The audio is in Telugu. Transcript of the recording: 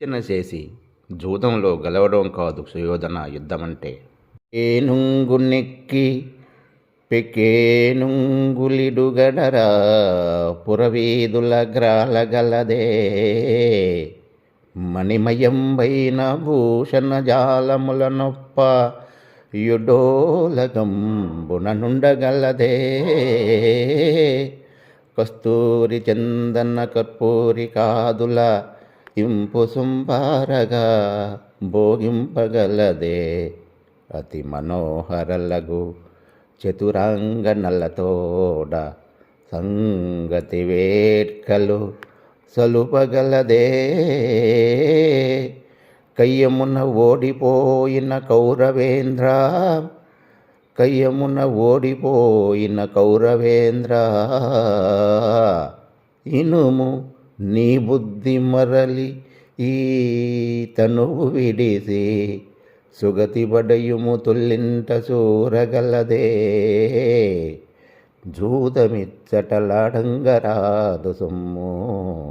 చిన్న చేసి జూదంలో గెలవడం కాదు సుయోధన యుద్ధమంటే. ఏనుంగు నెక్కి పెకేనుంగులిడుగడరా పురవీధుల గ్రాలగలదే. మణిమయంబైన భూషణ జాలముల నొప్ప యుడోలగంబున నుండగలదే కస్తూరి చందన కర్పూరి కాదుల ఇంపు సుంపారగా భోగింపగలదే అతి మనోహరలగు చతురాంగ నల్లతోడ సంగతి వేట్కలు సలుపగలదే. కయ్యమున ఓడిపోయిన కౌరవేంద్ర కయ్యమున ఓడిపోయిన కౌరవేంద్ర ఇనుము నీ బుద్ధి మరలి ఈ తనువు విడిసి సుగతి బడయుము తొల్లింట చూరగలదే జూదమిచ్చటలాడంగరాదు సొమ్ము.